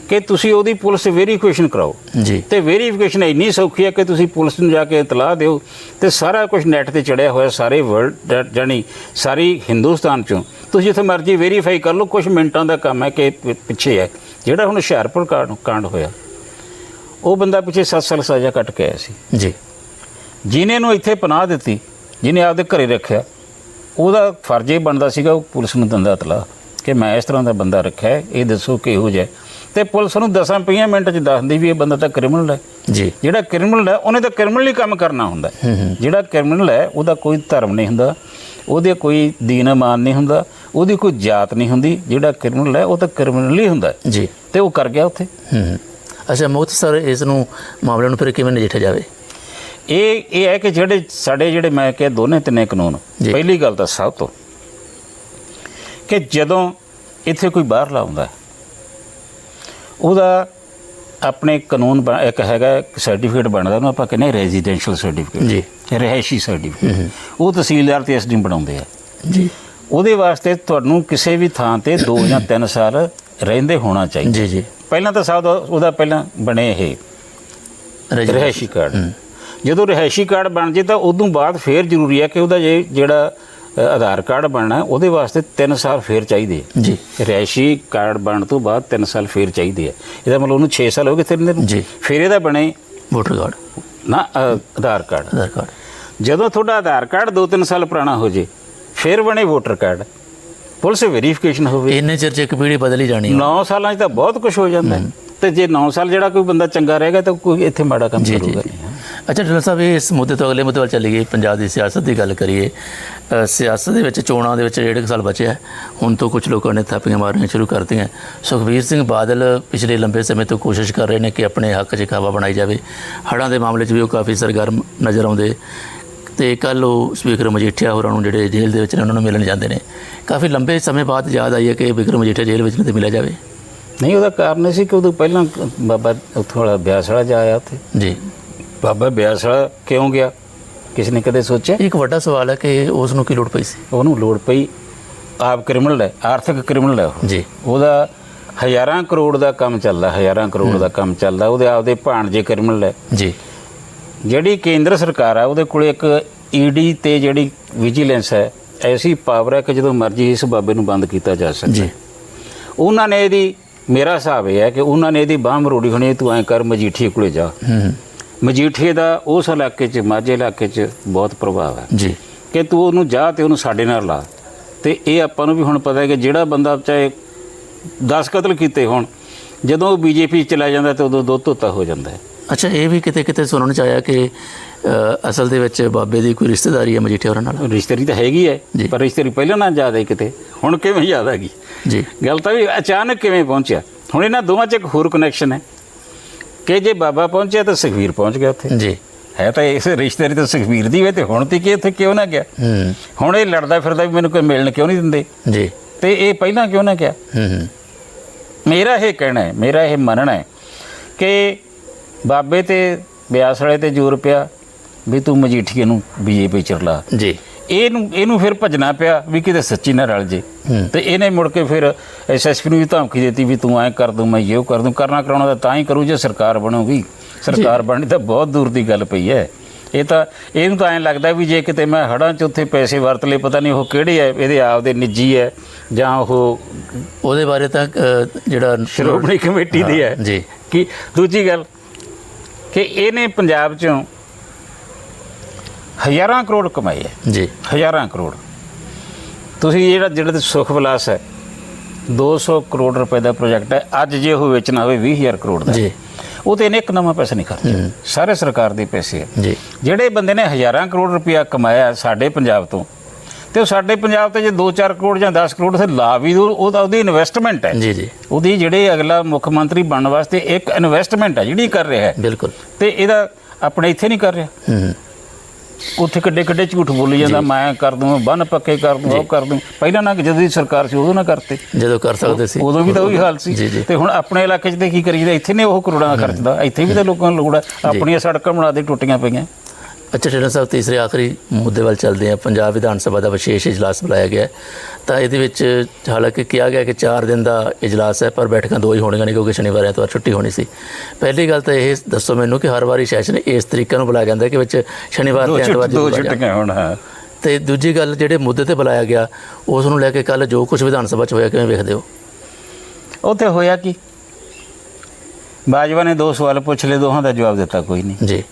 ਕਿ ਤੁਸੀਂ ਉਹਦੀ ਪੁਲਿਸ ਵੈਰੀਫਿਕੇਸ਼ਨ ਕਰਾਓ। ਜੀ। ਤੇ ਵੈਰੀਫਿਕੇਸ਼ਨ ਇੰਨੀ ਸੌਖੀ ਹੈ ਕਿ ਤੁਸੀਂ ਪੁਲਿਸ ਨੂੰ ਜਾ ਕੇ ਇਤਲਾਹ ਦਿਓ ਤੇ ਸਾਰਾ ਕੁਝ ਨੈਟ ਤੇ ਚੜਿਆ ਹੋਇਆ ਸਾਰੇ ਵਰਲਡ ਜਾਨੀ ਸਾਰੀ ਹਿੰਦੁਸਤਾਨ ਚੋਂ। ਤੁਸੀਂ ਜਿੱਥੇ ਮਰਜ਼ੀ ਵੈਰੀਫਾਈ ਕਰ ਲਓ ਕੁਝ ਮਿੰਟਾਂ ਦਾ ਕੰਮ ਹੈ ਕਿ ਪਿੱਛੇ ਹੈ। ਜਿਹੜਾ ਹੁਣ ਹੁਸ਼ਿਆਰਪੁਰ ਕਾਂਡ ਕਾਂਡ ਹੋਇਆ ਉਹ ਬੰਦਾ ਪਿੱਛੇ 7 ਸਾਲ ਸਜ਼ਾ ਕੱਟ ਕੇ ਆਇਆ ਸੀ। ਜੀ। ਜਿਨੇ ਨੂੰ ਇੱਥੇ ਪਨਾਹ ਦਿੱਤੀ ਜਿਨੇ ਆਪਦੇ ਘਰੇ ਰੱਖਿਆ ਉਹਦਾ ਫਰਜ਼ ਇਹ ਬਣਦਾ ਸੀਗਾ ਉਹ ਪੁਲਿਸ ਨੂੰ ਦਿੰਦਾ ਇਤਲਾਹ ਕਿ ਮੈਂ ਇਸ ਤਰ੍ਹਾਂ ਦਾ ਬੰਦਾ ਰੱਖਿਆ ਇਹ ਦੱਸੋ ਕਿਹੋ ਜਿਹਾ। ਤੇ ਪੁਲਿਸ ਨੂੰ ਦਸਾਂ ਪਈਆਂ ਮਿੰਟ ਚ ਦੱਸਦੀ ਵੀ ਇਹ ਬੰਦਾ ਤਾਂ ਕ੍ਰਿਮੀਨਲ ਹੈ। ਜੀ। ਜਿਹੜਾ ਕ੍ਰਿਮੀਨਲ ਹੈ ਉਹਨੇ ਤਾਂ ਕ੍ਰਿਮੀਨਲੀ ਕੰਮ ਕਰਨਾ ਹੁੰਦਾ। ਹੈ। ਜਿਹੜਾ ਕ੍ਰਿਮੀਨਲ ਹੈ ਉਹਦਾ ਕੋਈ ਧਰਮ ਨਹੀਂ ਹੁੰਦਾ। ਉਹਦੇ ਕੋਈ ਦੀਨ ਇਮਾਨ ਨਹੀਂ ਹੁੰਦਾ। ਉਹਦੀ ਕੋਈ ਜਾਤ ਨਹੀਂ ਹੁੰਦੀ। ਜਿਹੜਾ ਕ੍ਰਿਮੀਨਲ ਹੈ ਉਹ ਤਾਂ ਕ੍ਰਿਮੀਨਲੀ ਹੁੰਦਾ। ਹੈ। ਜੀ। ਤੇ ਉਹ ਕਰ ਗਿਆ ਉੱਥੇ। ਹੂੰ ਅੱਛਾ ਮੁਕਤ ਸਰ ਇਸ ਨੂੰ ਮਾਮਲੇ ਨੂੰ ਫਿਰ ਕਿਵੇਂ ਨਜਿੱਠਿਆ ਜਾਵੇ? ਇਹ ਇਹ ਹੈ ਕਿ ਜਿਹੜੇ ਸਾਡੇ ਜਿਹੜੇ ਮੈਂ ਕਿਹਾ ਦੋਨੇ ਤਿੰਨੇ ਕਾਨੂੰਨ। ਪਹਿਲੀ ਗੱਲ ਤਾਂ ਸਭ ਤੋਂ ਕਿ ਜਦੋਂ ਇੱਥੇ ਕੋਈ ਬਾਹਰ ਲਾਉਂਦਾ ਹੈ, ਉਹਦਾ ਆਪਣੇ ਕਾਨੂੰਨ ਬਣ- ਇੱਕ ਹੈਗਾ ਸਰਟੀਫਿਕੇਟ ਬਣਦਾ ਉਹਨੂੰ ਆਪਾਂ ਕਹਿੰਦੇ ਰੈਜ਼ੀਡੈਂਸ਼ੀਅਲ ਸਰਟੀਫਿਕੇਟ ਜੀ। ਰਿਹਾਇਸ਼ੀ ਸਰਟੀਫਿਕੇਟ ਉਹ ਤਹਿਸੀਲਦਾਰ ਤੇ ਇਸ ਐਸਡੀ ਬਣਾਉਂਦੇ ਆ। ਜੀ। ਉਹਦੇ ਵਾਸਤੇ ਤੁਹਾਨੂੰ ਕਿਸੇ ਵੀ ਥਾਂ ਤੇ 2 ਜਾਂ 3 ਸਾਲ ਰਹਿੰਦੇ ਹੋਣਾ ਚਾਹੀਦਾ। ਜੀ ਜੀ। ਪਹਿਲਾਂ ਤਾਂ ਸਾਹਿਬ ਉਹਦਾ ਪਹਿਲਾਂ ਬਣੇ ਇਹ ਰਿਹਾਇਸ਼ੀ ਕਾਰਡ ਜਦੋਂ ਰਿਹਾਇਸ਼ੀ ਕਾਰਡ ਬਣ ਜੇ ਤਾਂ ਉਦੋਂ ਬਾਅਦ ਫੇਰ ਜ਼ਰੂਰੀ ਹੈ ਕਿ ਉਹਦਾ ਜੇ ਜਿਹੜਾ ਆਧਾਰ ਕਾਰਡ ਬਣਨਾ ਉਹਦੇ ਵਾਸਤੇ 3 ਸਾਲ ਫੇਰ ਚਾਹੀਦੇ ਆ। ਜੀ। ਰਿਹਾਇਸ਼ੀ ਕਾਰਡ ਬਣਨ ਤੋਂ ਬਾਅਦ 3 ਸਾਲ ਫੇਰ ਚਾਹੀਦੇ ਆ। ਇਹਦਾ ਮਤਲਬ ਉਹਨੂੰ 6 ਸਾਲ ਹੋ ਗਏ ਤੇਰੇ ਨੂੰ। ਜੀ। ਫਿਰ ਇਹਦਾ ਬਣੇ ਵੋਟਰ ਕਾਰਡ। ਨਾ ਆਧਾਰ ਕਾਰਡ। ਆਧਾਰ ਕਾਰਡ। ਜਦੋਂ ਤੁਹਾਡਾ ਆਧਾਰ ਕਾਰਡ 2-3 ਸਾਲ ਪੁਰਾਣਾ ਹੋ ਜੇ ਫਿਰ ਬਣੇ ਵੋਟਰ ਕਾਰਡ। ਪੁਲਿਸ ਵੈਰੀਫਿਕੇਸ਼ਨ ਹੋਵੇ। ਇੰਨੇ ਚਿਰ ਚ ਇੱਕ ਪੀੜ੍ਹੀ ਬਦਲ ਜਾਣੀ ਹੈ 9 ਸਾਲਾਂ 'ਚ ਤਾਂ ਬਹੁਤ ਕੁਝ ਹੋ ਜਾਂਦਾ। ਤੇ ਜੇ 9 ਸਾਲ ਜਿਹੜਾ ਕੋਈ ਬੰਦਾ ਚੰਗਾ ਰਹੇਗਾ ਤਾਂ ਕੋਈ ਇੱਥੇ ਮਾੜਾ ਕੰਮ ਕਰੂਗਾ ਅੱਛਾ ਡਾਕਟਰ ਸਾਹਿਬ ਇਹ ਇਸ ਮੁੱਦੇ ਤੋਂ ਅਗਲੇ ਮੁੱਦੇ ਵੱਲ ਚੱਲੀ ਗਈ ਪੰਜਾਬ ਦੀ ਸਿਆਸਤ ਦੀ ਗੱਲ ਕਰੀਏ। ਸਿਆਸਤ ਦੇ ਵਿੱਚ ਚੋਣਾਂ ਦੇ ਵਿੱਚ ਡੇਢ ਕੁ ਸਾਲ ਬਚਿਆ। ਹੁਣ ਤੋਂ ਕੁਝ ਲੋਕਾਂ ਨੇ ਥਾਪੀਆਂ ਮਾਰਨੀਆਂ ਸ਼ੁਰੂ ਕਰਤੀਆਂ। ਸੁਖਬੀਰ ਸਿੰਘ ਬਾਦਲ ਪਿਛਲੇ ਲੰਬੇ ਸਮੇਂ ਤੋਂ ਕੋਸ਼ਿਸ਼ ਕਰ ਰਹੇ ਨੇ ਕਿ ਆਪਣੇ ਹੱਕ 'ਚ ਖਾਵਾ ਬਣਾਈ ਜਾਵੇ। ਹੜ੍ਹਾਂ ਦੇ ਮਾਮਲੇ 'ਚ ਵੀ ਉਹ ਕਾਫੀ ਸਰਗਰਮ ਨਜ਼ਰ ਆਉਂਦੇ। ਤੇ ਕੱਲ ਉਹ ਸਪੀਕਰ ਮਜੀਠੀਆ ਹੋਰਾਂ ਨੂੰ ਜਿਹੜੇ ਜੇਲ੍ਹ ਦੇ ਵਿੱਚ ਨੇ ਉਹਨਾਂ ਨੂੰ ਮਿਲਣ ਜਾਂਦੇ ਨੇ। ਕਾਫੀ ਲੰਬੇ ਸਮੇਂ ਬਾਅਦ ਯਾਦ ਆਈ ਹੈ ਕਿ ਵਿਕਰਮ ਮਜੀਠੀਆ ਜੇਲ੍ਹ ਵਿੱਚ ਨੇ ਮਿਲਿਆ ਜਾਵੇ। ਨਹੀਂ ਉਹਦਾ ਕਾਰਨ ਇਹ ਸੀ ਕਿ ਉਦੋਂ ਪਹਿਲਾਂ ਬਾਬਾ ਉੱਥੋਂ ਵਾਲਾ ਬਿਆਸ ਵਾਲਾ ਜਾ ਆਇਆ ਉੱਥੇ। ਜੀ। ਬਾਬਾ ਬਿਆਸ ਵਾਲਾ ਕਿਉਂ ਗਿਆ? ਕਿਸ ਨੇ ਕਦੇ ਸੋਚਿਆ? ਇੱਕ ਵੱਡਾ ਸਵਾਲ ਹੈ ਕਿ ਉਸ ਨੂੰ ਕੀ ਲੋੜ ਪਈ ਸੀ? ਉਹਨੂੰ ਲੋੜ ਪਈ ਆਪ ਕ੍ਰਿਮੀਨਲ ਹੈ ਆਰਥਿਕ ਕ੍ਰਿਮੀਨਲ ਹੈ ਜੀ। ਉਹਦਾ ਹਜ਼ਾਰਾਂ ਕਰੋੜ ਦਾ ਕੰਮ ਚੱਲਦਾ ਹਜ਼ਾਰਾਂ ਕਰੋੜ ਦਾ ਕੰਮ ਚੱਲਦਾ ਉਹਦੇ ਆਪਦੇ ਭਾਣਜੇ ਕ੍ਰਿਮੀਨਲ ਹੈ। ਜੀ। ਜਿਹੜੀ ਕੇਂਦਰ ਸਰਕਾਰ ਆ ਉਹਦੇ ਕੋਲ ਇੱਕ ਈਡੀ ਤੇ ਜਿਹੜੀ ਵਿਜੀਲੈਂਸ ਹੈ ਐਸੀ ਪਾਵਰ ਹੈ ਕਿ ਜਦੋਂ ਮਰਜ਼ੀ ਇਸ ਬਾਬੇ ਨੂੰ ਬੰਦ ਕੀਤਾ ਜਾ ਸਕਦਾ। ਜੀ। ਉਹਨਾਂ ਨੇ ਇਹਦੀ ਮੇਰਾ ਹਿਸਾਬ ਇਹ ਹੈ ਕਿ ਉਹਨਾਂ ਨੇ ਇਹਦੀ ਬਾਹ ਮਰੋੜੀ ਹੋਣੀ ਤੂੰ ਐਂ ਕਰ ਮਜੀਠੀਏ ਕੋਲੇ ਜਾ। ਹੂੰ। ਮਜੀਠੀਏ ਦਾ ਉਸ ਇਲਾਕੇ 'ਚ ਮਾਝੇ ਇਲਾਕੇ 'ਚ ਬਹੁਤ ਪ੍ਰਭਾਵ ਹੈ। ਜੀ। ਕਿ ਤੂੰ ਉਹਨੂੰ ਜਾ ਤੇ ਉਹਨੂੰ ਸਾਡੇ ਨਾਲ ਲਾ। ਤੇ ਇਹ ਆਪਾਂ ਨੂੰ ਵੀ ਹੁਣ ਪਤਾ ਹੈ ਕਿ ਜਿਹੜਾ ਬੰਦਾ ਚਾਹੇ 10 ਕਤਲ ਕੀਤੇ ਹੋਣ ਜਦੋਂ ਉਹ ਬੀਜੇਪੀ ਚਲਾ ਜਾਂਦਾ ਤੇ ਉਦੋਂ ਦੋ ਧੋਤਾ ਹੋ ਜਾਂਦਾ ਹੈ। ਅੱਛਾ ਇਹ ਵੀ ਕਿਤੇ ਕਿਤੇ ਸੁਣਨ ਚ ਆਇਆ ਕਿ ਅਸਲ ਦੇ ਵਿੱਚ ਬਾਬੇ ਦੀ ਕੋਈ ਰਿਸ਼ਤੇਦਾਰੀ ਹੈ ਮਜੀਠੀਆ ਹੋਰਾਂ ਨਾਲ? ਰਿਸ਼ਤੇਦਾਰੀ ਤਾਂ ਹੈਗੀ ਹੈ। ਪਰ ਰਿਸ਼ਤੇਦਾਰੀ ਪਹਿਲਾਂ ਨਾ ਜ਼ਿਆਦਾ ਹੀ ਕਿਤੇ ਹੁਣ ਕਿਵੇਂ ਯਾਦ ਆ ਗਈ ਜੀ। ਗੱਲ ਤਾਂ ਵੀ ਅਚਾਨਕ ਕਿਵੇਂ ਪਹੁੰਚਿਆ? ਹੁਣ ਇਹਨਾਂ ਦੋਵਾਂ 'ਚ ਇੱਕ ਹੋਰ ਕਨੈਕਸ਼ਨ ਹੈ। ਕਿ ਜੇ ਬਾਬਾ ਪਹੁੰਚਿਆ ਤਾਂ ਸੁਖਵੀਰ ਪਹੁੰਚ ਗਿਆ ਉੱਥੇ। ਜੀ। ਹੈ ਤਾਂ ਇਸ ਰਿਸ਼ਤੇਦਾਰੀ ਤਾਂ ਸੁਖਵੀਰ ਦੀ ਹੋਏ ਤੇ ਹੁਣ ਤੇ ਕਿ ਉੱਥੇ ਕਿਉਂ ਨਾ ਗਿਆ? ਹੂੰ। ਹੁਣ ਇਹ ਲੜਦਾ ਫਿਰਦਾ ਵੀ ਮੈਨੂੰ ਕੋਈ ਮਿਲਣ ਕਿਉਂ ਨਹੀਂ ਦਿੰਦੇ? ਜੀ। ਤੇ ਇਹ ਪਹਿਲਾਂ ਕਿਉਂ ਨਾ ਗਿਆ? ਮੇਰਾ ਇਹ ਕਹਿਣਾ ਹੈ ਮੇਰਾ ਇਹ ਮੰਨਣਾ ਹੈ ਕਿ ਬਾਬੇ ਤੇ ਬਿਆਸ ਵਾਲੇ ਤੇ ਜ਼ੋਰ ਪਿਆ ਵੀ ਤੂੰ ਮਜੀਠੀਏ ਨੂੰ ਬੀਜੇਪੀ ਚਰਲਾ ਜੀ। ਇਹਨੂੰ ਇਹਨੂੰ ਫਿਰ ਭਜਣਾ ਪਿਆ ਵੀ ਕਿਤੇ ਸੱਚੀ ਨਾ ਰਲ ਜੇ। ਤੇ ਇਹਨੇ ਮੁੜ ਕੇ ਫਿਰ ਐਸਐਸਪੀ ਨੂੰ ਵੀ ਧਮਕੀ ਦਿੱਤੀ ਵੀ ਤੂੰ ਐਂ ਕਰ ਦੂੰ ਮੈਂ ਇਹ ਕਰ ਦੂੰ। ਕਰਨਾ ਕਰਾਉਣਾ ਤਾਂ ਤਾਂ ਹੀ ਕਰੂ ਜੇ ਸਰਕਾਰ ਬਣੂਗੀ। ਸਰਕਾਰ ਬਣਨੀ ਤਾਂ ਬਹੁਤ ਦੂਰ ਦੀ ਗੱਲ ਪਈ ਹੈ। ਇਹ ਤਾਂ ਇਹਨੂੰ ਤਾਂ ਐਂ ਲੱਗਦਾ ਵੀ ਜੇ ਕਿਤੇ ਮੈਂ ਹੜਾਂ 'ਚ ਉੱਥੇ ਪੈਸੇ ਵਰਤ ਲਏ ਪਤਾ ਨਹੀਂ ਉਹ ਕਿਹੜੇ ਹੈ ਇਹਦੇ ਆਪਦੇ ਨਿੱਜੀ ਹੈ ਜਾਂ ਉਹ ਉਹਦੇ ਬਾਰੇ ਤਾਂ ਜਿਹੜਾ ਸ਼੍ਰੋਮਣੀ ਕਮੇਟੀ ਦੀ ਹੈ। ਜੀ। ਕਿ ਦੂਜੀ ਗੱਲ ਕਿ ਇਹਨੇ ਪੰਜਾਬ 'ਚੋਂ ਹਜ਼ਾਰਾਂ ਕਰੋੜ ਕਮਾਏ ਹੈ। ਜੀ। ਹਜ਼ਾਰਾਂ ਕਰੋੜ। ਤੁਸੀਂ ਜਿਹੜਾ ਜਿਹੜਾ ਸੁਖ ਵਿਲਾਸ ਹੈ 200 ਕਰੋੜ ਰੁਪਏ ਦਾ ਪ੍ਰੋਜੈਕਟ ਹੈ ਅੱਜ ਜੇ ਉਹ ਵੇਚਣਾ ਹੋਵੇ 20000 ਕਰੋੜ ਦਾ। ਜੀ। ਉਹ ਤੇ ਇਹਨੇ ਇੱਕ ਨਵਾਂ ਪੈਸਾ ਨਹੀਂ ਖਰਚਿਆ। ਸਾਰੇ ਸਰਕਾਰ ਦੇ ਪੈਸੇ ਹੈ ਜੀ। ਜਿਹੜੇ ਬੰਦੇ ਨੇ ਹਜ਼ਾਰਾਂ ਕਰੋੜ ਰੁਪਇਆ ਕਮਾਇਆ ਸਾਡੇ ਪੰਜਾਬ ਤੋਂ ਤੇ ਉਹ ਸਾਡੇ ਪੰਜਾਬ ਤੇ ਜੇ 2-4 ਕਰੋੜ ਜਾਂ 10 ਕਰੋੜ ਤੇ ਲਾ ਵੀ ਦੂ ਉਹ ਤਾਂ ਉਹਦੀ ਇਨਵੈਸਟਮੈਂਟ ਹੈ। ਜੀ ਜੀ। ਉਹਦੀ ਜਿਹੜੇ ਅਗਲਾ ਮੁੱਖ ਮੰਤਰੀ ਬਣਨ ਵਾਸਤੇ ਇੱਕ ਇਨਵੈਸਟਮੈਂਟ ਹੈ ਜਿਹੜੀ ਕਰ ਰਿਹਾ ਹੈ। ਬਿਲਕੁਲ। ਤੇ ਇਹਦਾ ਆਪਣੇ ਇੱਥੇ ਨਹੀਂ ਕਰ ਰਿਹਾ। ਹੂੰ। ਉੱਥੇ ਕਿੱਡੇ ਕਿੱਡੇ ਝੂਠ ਬੋਲੀ ਜਾਂਦਾ ਮੈਂ ਕਰ ਦੂੰ ਬੰਨ ਪੱਕੇ ਕਰ ਦੂੰ ਉਹ ਕਰ ਦੂੰ ਪਹਿਲਾਂ ਨਾ ਜਦੋਂ ਦੀ ਸਰਕਾਰ ਸੀ ਉਦੋਂ ਨਾ ਕਰਤੇ। ਜਦੋਂ ਕਰ ਸਕਦੇ ਸੀ। ਉਦੋਂ ਵੀ ਤਾਂ ਉਹੀ ਹਾਲ ਸੀ। ਤੇ ਹੁਣ ਆਪਣੇ ਇਲਾਕੇ 'ਚ ਤੇ ਕੀ ਕਰੀਦਾ ਇੱਥੇ ਨੇ ਉਹ ਕਰੋੜਾਂ ਦਾ ਖਰਚਦਾ ਇੱਥੇ ਵੀ ਤਾਂ ਲੋਕਾਂ ਨੂੰ ਲੋੜ ਹੈ। ਆਪਣੀਆਂ ਸੜਕਾਂ ਬਣਾ ਦੇ ਟੁੱਟੀਆਂ ਪਈਆਂ। ਅੱਛਾ ਟੇਲਰ ਸਾਹਿਬ ਤੀਸਰੇ ਆਖਰੀ ਮੁੱਦੇ ਵੱਲ ਚੱਲਦੇ ਹਾਂ। ਪੰਜਾਬ ਵਿਧਾਨ ਸਭਾ ਦਾ ਵਿਸ਼ੇਸ਼ ਇਜਲਾਸ ਬੁਲਾਇਆ ਗਿਆ। ਤਾਂ ਇਹਦੇ ਵਿੱਚ ਹਾਲਾਂਕਿ ਕਿਹਾ ਗਿਆ ਕਿ 4 ਦਿਨ ਦਾ ਇਜਲਾਸ ਹੈ ਪਰ ਬੈਠਕਾਂ ਦੋ ਹੀ ਹੋਣੀਆਂ ਨੇ ਕਿਉਂਕਿ ਸ਼ਨੀਵਾਰ ਐਤਵਾਰ ਛੁੱਟੀ ਹੋਣੀ ਸੀ। ਪਹਿਲੀ ਗੱਲ ਤਾਂ ਇਹ ਦੱਸੋ ਮੈਨੂੰ ਕਿ ਹਰ ਵਾਰੀ ਸੈਸ਼ਨ ਇਸ ਤਰੀਕੇ ਨੂੰ ਬੁਲਾਇਆ ਜਾਂਦਾ ਕਿ ਵਿੱਚ ਸ਼ਨੀਵਾਰ ਤੇ ਐਤਵਾਰ ਦੋ ਆ। ਛੁੱਟੀਆਂ ਹੁਣ ਹਾਂ। ਤੇ ਦੂਜੀ ਗੱਲ ਜਿਹੜੇ ਮੁੱਦੇ ਤੇ ਬੁਲਾਇਆ ਗਿਆ ਉਸ ਨੂੰ ਲੈ ਕੇ ਕੱਲ ਜੋ ਕੁਝ ਵਿਧਾਨ ਸਭਾ 'ਚ ਹੋਇਆ ਕਿਵੇਂ ਵੇਖਦੇ ਹੋ? ਉੱਥੇ ਹੋਇਆ ਕੀ? ਬਾਜਵਾ ਨੇ ਦੋ ਸਵਾਲ ਪੁੱਛ ਲਏ ਦੋਹਾਂ ਦਾ ਜਵਾਬ ਦਿੱਤਾ ਕੋਈ ਨਹੀਂ। ਜੀ।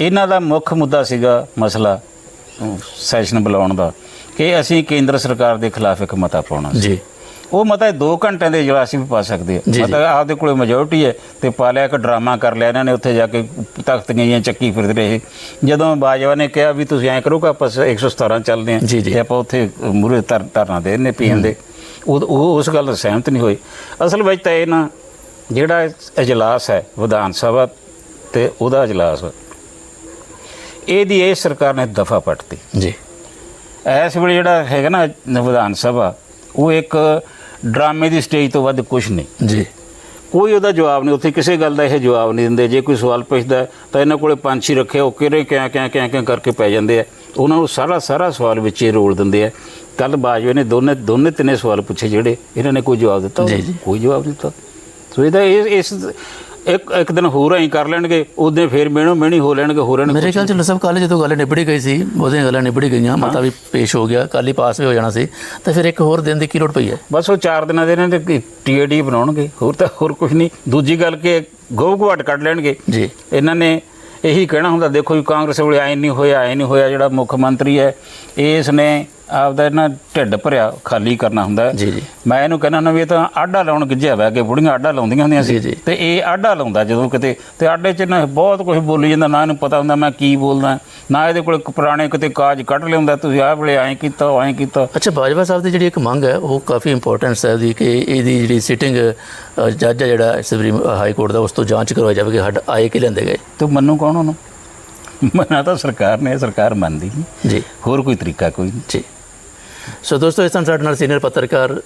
ਇਹਨਾਂ ਦਾ ਮੁੱਖ ਮੁੱਦਾ ਸੀਗਾ ਮਸਲਾ ਸੈਸ਼ਨ ਬੁਲਾਉਣ ਦਾ ਕਿ ਅਸੀਂ ਕੇਂਦਰ ਸਰਕਾਰ ਦੇ ਖਿਲਾਫ ਇੱਕ ਮਤਾ ਪਾਉਣਾ ਸੀ। ਜੀ। ਉਹ ਮਤਾ 2 ਘੰਟਿਆਂ ਦੇ ਇਜਲਾਸ ਵੀ ਪਾ ਸਕਦੇ ਆ। ਜੀ, ਜੀ। ਮਤਾ ਆਪਦੇ ਕੋਲੇ ਮੈਜੋਰਟੀ ਹੈ ਤੇ ਪਾ ਲਿਆ ਇੱਕ ਡਰਾਮਾ ਕਰ ਲਿਆ ਇਹਨਾਂ ਨੇ ਉੱਥੇ ਜਾ ਕੇ ਤਖਤੀਆਂ ਜਾਂ ਚੱਕੀ ਫਿਰਦੇ ਰਹੇ। ਜਦੋਂ ਬਾਜਵਾ ਨੇ ਕਿਹਾ ਵੀ ਤੁਸੀਂ ਐਂ ਕਰੋ ਕਿ ਆਪਾਂ 117 ਚੱਲਦੇ ਆਂ ਜੀ, ਜੀ। ਤੇ ਆਪਾਂ ਉੱਥੇ ਮੂਰੇ ਧਰਨਾ ਦੇ ਨੇ ਪੀਣ ਦੇ। ਉਹ ਉਹ ਉਸ ਗੱਲ ਨਾਲ ਸਹਿਮਤ ਨਹੀਂ ਹੋਏ। ਅਸਲ ਵਿੱਚ ਤਾਂ ਇਹ ਨਾ ਜਿਹੜਾ ਇਜਲਾਸ ਹੈ ਵਿਧਾਨ ਸਭਾ ਤੇ ਉਹਦਾ ਇਜਲਾਸ ਇਹਦੀ ਇਹ ਸਰਕਾਰ ਨੇ ਦਫਾ ਪੱਟਤੀ। ਜੀ। ਇਸ ਵੇਲੇ ਜਿਹੜਾ ਹੈਗਾ ਨਾ ਵਿਧਾਨ ਸਭਾ ਉਹ ਇੱਕ ਡਰਾਮੇ ਦੀ ਸਟੇਜ ਤੋਂ ਵੱਧ ਕੁਝ ਨਹੀਂ। ਜੀ। ਕੋਈ ਉਹਦਾ ਜਵਾਬ ਨਹੀਂ ਉੱਥੇ ਕਿਸੇ ਗੱਲ ਦਾ ਇਹ ਜਵਾਬ ਨਹੀਂ ਦਿੰਦੇ। ਜੇ ਕੋਈ ਸਵਾਲ ਪੁੱਛਦਾ ਤਾਂ ਇਹਨਾਂ ਕੋਲੇ ਪੰਛੀ ਰੱਖੇ ਉਹ ਕਿਹੜੇ ਕਿਆ ਕਿਆ ਕਿਆ ਕਿਆ ਕਰਕੇ ਪੈ ਜਾਂਦੇ ਆ। ਉਹਨਾਂ ਨੂੰ ਸਾਰਾ ਸਾਰਾ ਸਵਾਲ ਵਿੱਚ ਹੀ ਰੋਲ ਦਿੰਦੇ ਆ। ਕੱਲ ਬਾਜਵੇ ਨੇ ਦੋਨੇ ਦੋਨੇ ਤਿੰਨੇ ਸਵਾਲ ਪੁੱਛੇ ਜਿਹੜੇ ਇਹਨਾਂ ਨੇ ਕੋਈ ਜਵਾਬ ਦਿੱਤਾ। ਕੋਈ ਜਵਾਬ ਦਿੱਤਾ। ਸੋ ਇਹਦਾ ਇਹ ਇਸ ਇੱਕ ਇੱਕ ਦਿਨ ਹੋਰ ਐਂ ਕਰ ਲੈਣਗੇ ਉਹਦੇ ਫੇਰ ਮਿਹਣੋ ਮਿਹਣੀ ਹੋ ਲੈਣਗੇ ਹੋ ਲੈਣਗੇ ਮੇਰੇ ਖਿਆਲ ਚ ਲਸਬ ਕੱਲ੍ਹ ਜਦੋਂ ਗੱਲ ਨਿਬੜੀ ਗਈ ਸੀ ਉਹਦੀਆਂ ਗੱਲਾਂ ਨਿਬੜੀ ਗਈਆਂ ਮਤਾ ਵੀ ਪੇਸ਼ ਹੋ ਗਿਆ ਕੱਲ੍ਹ ਹੀ ਪਾਸ ਵੀ ਹੋ ਜਾਣਾ ਸੀ ਤਾਂ ਫਿਰ ਇੱਕ ਹੋਰ ਦਿਨ ਦੀ ਕੀ ਲੋੜ ਪਈ ਹੈ? ਬਸ ਉਹ 4 ਦਿਨਾਂ ਦੇ ਇਹਨਾਂ ਦੇ ਟੀਏਡੀ ਬਣਾਉਣਗੇ ਹੋਰ ਤਾਂ ਹੋਰ ਕੁਝ ਨਹੀਂ। ਦੂਜੀ ਗੱਲ ਕਿ ਗੋਹ ਘਵਾਟ ਕੱਢ ਲੈਣਗੇ। ਜੀ। ਇਹਨਾਂ ਨੇ ਇਹੀ ਕਹਿਣਾ ਹੁੰਦਾ ਦੇਖੋ ਜੀ ਕਾਂਗਰਸ ਵੇਲੇ ਐ ਨਹੀਂ ਹੋਇਆ ਐ ਨਹੀਂ ਹੋਇਆ ਜਿਹੜਾ ਮੁੱਖ ਮੰਤਰੀ ਹੈ ਇਸ ਨੇ ਆਪਦਾ ਇਹਨਾਂ ਢਿੱਡ ਭਰਿਆ ਖਾਲੀ ਕਰਨਾ ਹੁੰਦਾ। ਜੀ ਜੀ। ਮੈਂ ਇਹਨੂੰ ਕਹਿੰਦਾ ਨਾ ਵੀ ਇਹ ਤਾਂ ਆਡਾ ਲਾਉਣ ਗਿੱਜਿਆ ਹੋਇਆ ਕਿ ਬੁੜੀਆਂ ਆਡਾ ਲਾਉਂਦੀਆਂ ਹੁੰਦੀਆਂ ਸੀ। ਤੇ ਇਹ ਆਡਾ ਲਾਉਂਦਾ ਜਦੋਂ ਕਿਤੇ ਤੇ ਆਡੇ 'ਚ ਨਾ ਬਹੁਤ ਕੁਝ ਬੋਲੀ ਜਾਂਦਾ ਨਾ ਇਹਨੂੰ ਪਤਾ ਹੁੰਦਾ ਮੈਂ ਕੀ ਬੋਲਦਾ ਨਾ ਇਹਦੇ ਕੋਲ ਪੁਰਾਣੇ ਕਿਤੇ ਕਾਜ ਕੱਢ ਲਿਆਉਂਦਾ ਤੁਸੀਂ ਆਹ ਵੇਲੇ ਐਂ ਕੀਤਾ ਐਂ ਕੀਤਾ। ਅੱਛਾ ਬਾਜਵਾ ਸਾਹਿਬ ਦੀ ਜਿਹੜੀ ਇੱਕ ਮੰਗ ਹੈ ਉਹ ਕਾਫੀ ਇੰਪੋਰਟੈਂਸ ਹੈ ਉਹਦੀ ਕਿ ਇਹਦੀ ਜਿਹੜੀ ਸਿਟਿੰਗ ਜੱਜ ਜਿਹੜਾ ਸੁਪਰੀਮ ਹਾਈ ਕੋਰਟ ਦਾ ਉਸ ਤੋਂ ਜਾਂਚ ਕਰਵਾਈ ਜਾਵੇ ਕਿ ਹੱਡ ਆਏ ਕਿ ਲੈਂਦੇ ਗਏ। ਤੂੰ ਮੰਨੂ ਕੌਣ ਉਹਨੂੰ? ਮੰਨਾ ਤਾਂ ਸਰਕਾਰ ਨੇ ਸਰਕਾਰ ਮੰਨਦੀ ਨਹੀਂ ਜੀ। ਹੋਰ ਕੋਈ ਤਰੀਕਾ ਕੋਈ ਨਹੀਂ ਜੀ। ਸੋ ਦੋਸਤੋ, ਇਸ ਤਰ੍ਹਾਂ ਸਾਡੇ ਨਾਲ ਸੀਨੀਅਰ ਪੱਤਰਕਾਰ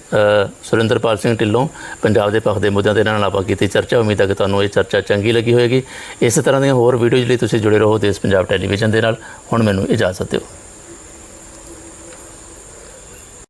ਸੁਰਿੰਦਰਪਾਲ ਸਿੰਘ ਢਿੱਲੋਂ ਪੰਜਾਬ ਦੇ ਪੱਖ ਦੇ ਮੁੱਦਿਆਂ ਦੇ ਨਾਲ ਆਪਾਂ ਕੀਤੀ ਚਰਚਾ। ਉਮੀਦ ਹੈ ਕਿ ਤੁਹਾਨੂੰ ਇਹ ਚਰਚਾ ਚੰਗੀ ਲੱਗੀ ਹੋਵੇਗੀ ਇਸੇ ਤਰ੍ਹਾਂ ਦੀਆਂ ਹੋਰ ਵੀਡੀਓਜ਼ ਲਈ ਤੁਸੀਂ ਜੁੜੇ ਰਹੋ ਦੇਸ਼ ਪੰਜਾਬ ਟੈਲੀਵਿਜ਼ਨ ਦੇ ਨਾਲ। ਹੁਣ ਮੈਨੂੰ ਇਜਾਜ਼ਤ ਦਿਓ।